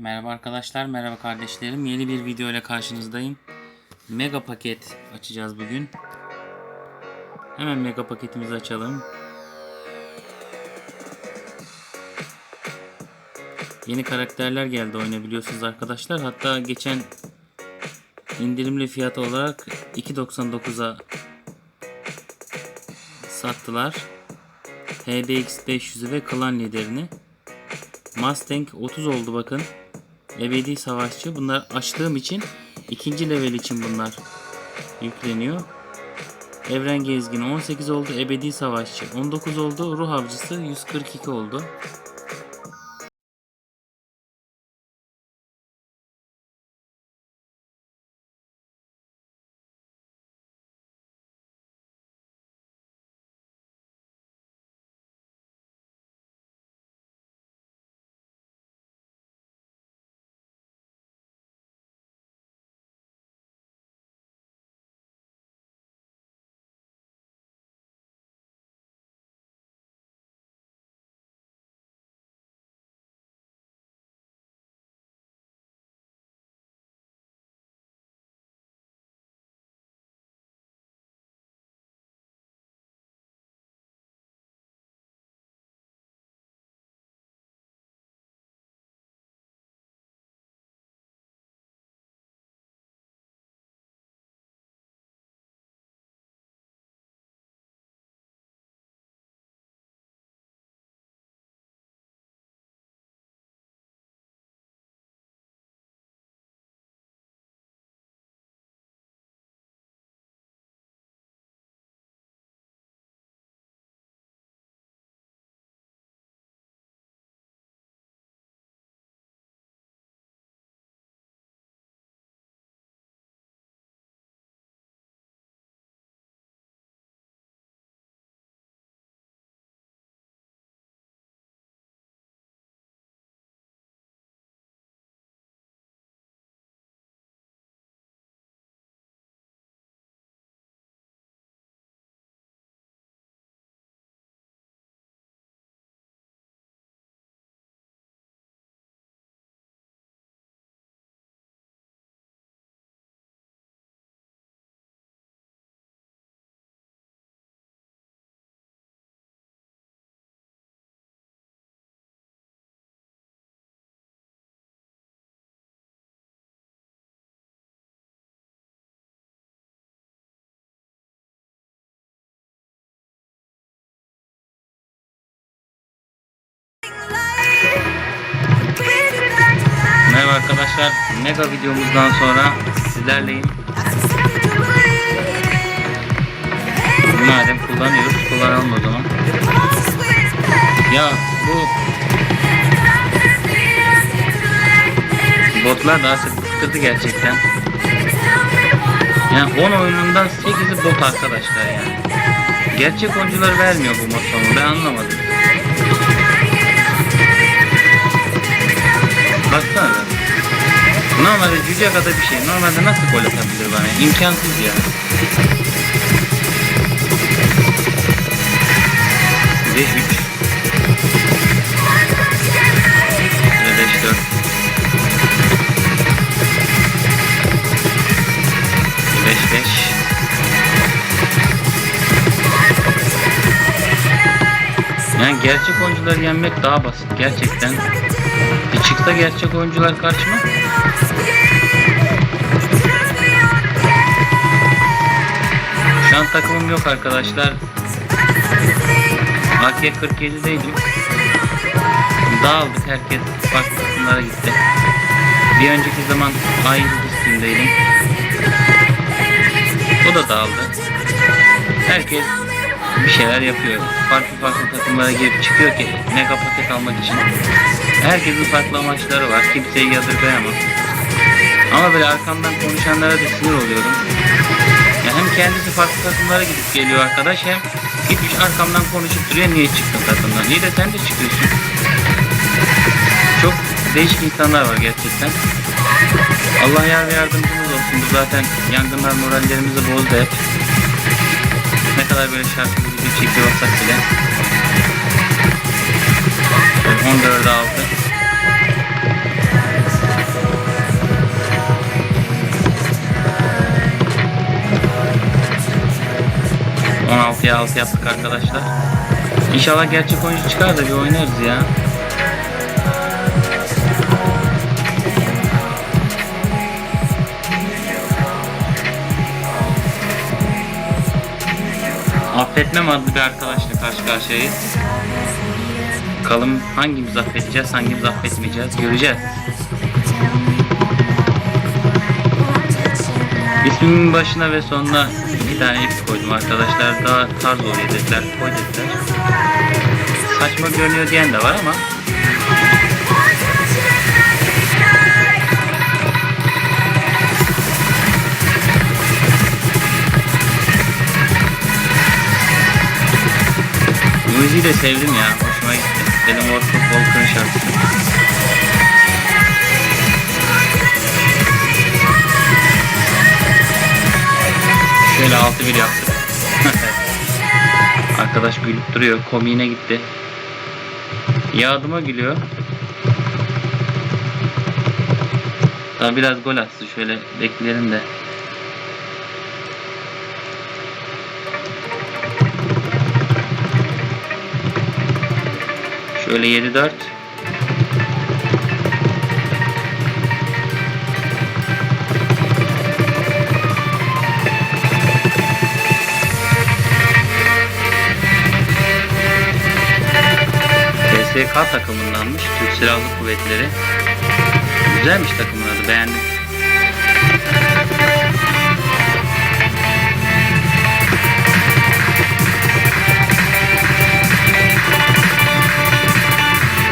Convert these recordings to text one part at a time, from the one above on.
Merhaba arkadaşlar, merhaba kardeşlerim. Yeni bir video ile karşınızdayım. Mega paket açacağız bugün. Hemen mega paketimizi açalım. Yeni karakterler geldi oyuna biliyorsunuz arkadaşlar. Hatta geçen indirimli fiyat olarak 2.99'a sattılar. HDX 500'ü ve klan liderini. Mustang 30 oldu bakın. Ebedi savaşçı. Bunlar açtığım için ikinci level için bunlar yükleniyor. Evren gezgini 18 oldu. Ebedi savaşçı 19 oldu. Ruh avcısı 142 oldu. Arkadaşlar. Mega videomuzdan sonra sizlerleyim. Madem kullanıyoruz, kullanalım o zaman. Ya bu botlar daha sık sıkıntı gerçekten. Yani 10 oyunundan 8'i bot arkadaşlar yani. Gerçek oyuncular vermiyor bu mod sonu. Ben anlamadım. Baksana. Normalde cüce kadar bir şey. Normalde nasıl gol atabilir bana? İmkansız ya. 3. Ve 5 4. 5 5. Yani gerçek oyuncuları yenmek daha basit gerçekten. Çıksa gerçek oyuncular karşıma. Şu an takımım yok arkadaşlar. AK-47'deydim. Dağıldık herkes farklı takımlara gitti. Bir önceki zaman A Yıldız Team'deydim. O da dağıldı. Herkes bir şeyler yapıyor. Farklı farklı takımlara girip çıkıyor ki mega paket almak için. Herkesin farklı amaçları var. Kimseyi yadırgayamam. Ama böyle arkamdan konuşanlara da sinir oluyorum. Ya hem kendisi farklı takımlara gidip geliyor arkadaş hem gitmiş arkamdan konuşup duruyor niye çıktın takımdan. İyi de sen de çıkıyorsun. Çok değişik insanlar var gerçekten. Allah yar ve yardımcımız olsun. Bu zaten yangınlar morallerimizi bozdu hep. Ne kadar böyle şarkılı çifte basak bile 14'e aldı. On altıya yaptık arkadaşlar. İnşallah gerçek oyuncu çıkar da bir oynarız ya. Affetmem adlı bir arkadaşla karşı karşıyayız. Bakalım hangimiz affedeceğiz, hangimiz affetmeyeceğiz göreceğiz. İsmimin başına ve sonuna iki tane ip koydum arkadaşlar. Daha tarz oluyor dediler, koy dediler. Saçma görünüyor diyen de var ama müziği de sevdim ya. Hoşuma gitti. Dedim Walker Walker'ın şarkısı. Şöyle altı bir yaptık. Arkadaş gülüp duruyor. Komiğine gitti. Yağdıma gülüyor. Daha biraz gol atsın. Şöyle bekleyelim de. Şöyle 7-4. TSK takımındanmış. Türk Silahlı Kuvvetleri. Güzelmiş takımın adı. Beğendim.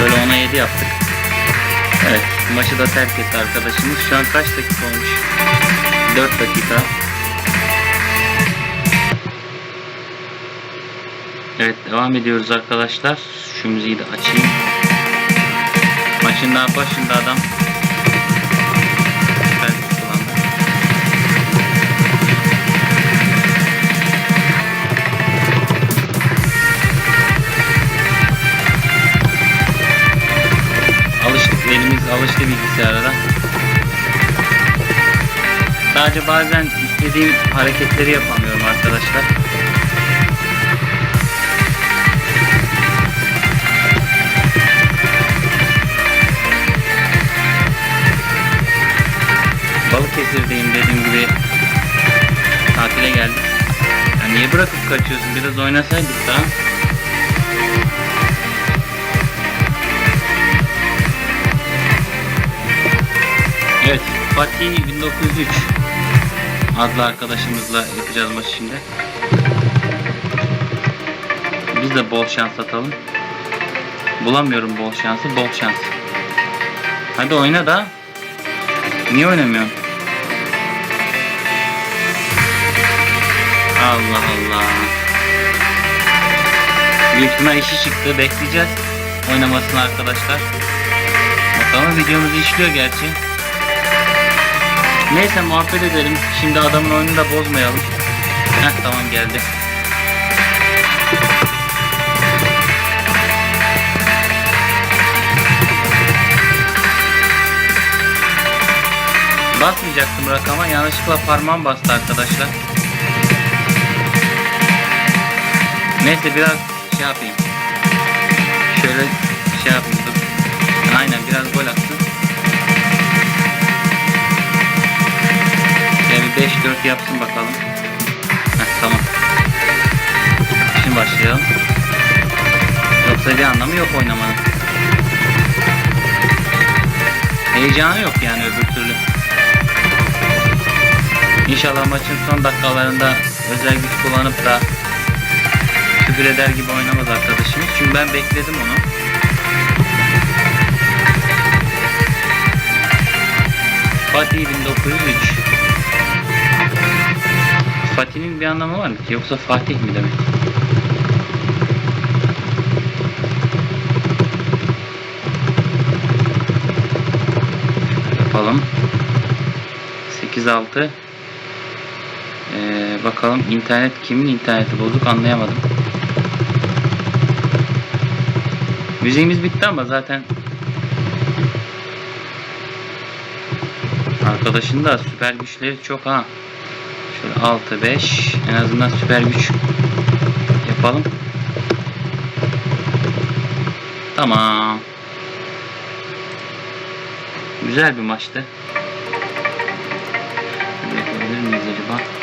Böyle ona 7 yaptık. Evet. Maçı da terk etti arkadaşımız. Şu an kaç dakika olmuş? 4 dakika. Evet devam ediyoruz arkadaşlar. Şu müziği de açayım. Maçın daha başında adam bilgisayara da. Sadece bazen istediğim hareketleri yapamıyorum arkadaşlar. Balıkesir'deyim dediğim gibi tatile geldik. Ya niye bırakıp kaçıyorsun? Biraz oynasaydık daha. Evet, Fatih 1903 adlı arkadaşımızla yapacağız maçı şimdi. Biz de bol şans atalım. Bulamıyorum bol şansı, bol şans. Hadi oyna da. Niye oynamıyorsun? Allah Allah. Büyük işi çıktı. Bekleyeceğiz. Oynamasını arkadaşlar. Bakalım videomuzu işliyor gerçi. Neyse muhabbet edelim. Şimdi adamın oyununu da bozmayalım. Heh tamam geldi. Basmayacaktım rakama. Yanlışlıkla parmağım bastı arkadaşlar. Neyse biraz şey yapayım. Şöyle şey yapayım. Dur. Aynen biraz gol attı. 5-4 yapsın bakalım. Heh, tamam. Şimdi başlayalım. Yoksa bir anlamı yok oynamanın. Heyecanı yok yani öbür türlü. İnşallah maçın son dakikalarında özel güç kullanıp da küfür eder gibi oynamaz arkadaşımız. Çünkü ben bekledim onu. Fatih 1903 Fatih'in bir anlamı var mı ki? Yoksa Fatih mi demek? Yapalım. 8-6 ee, bakalım internet kimin interneti bozuk anlayamadım. Müziğimiz bitti ama zaten arkadaşın da süper güçleri çok ha. Şöyle 6 5 en azından süper güç Yapalım. Tamam. Güzel bir maçtı. Yapabilir miyiz acaba?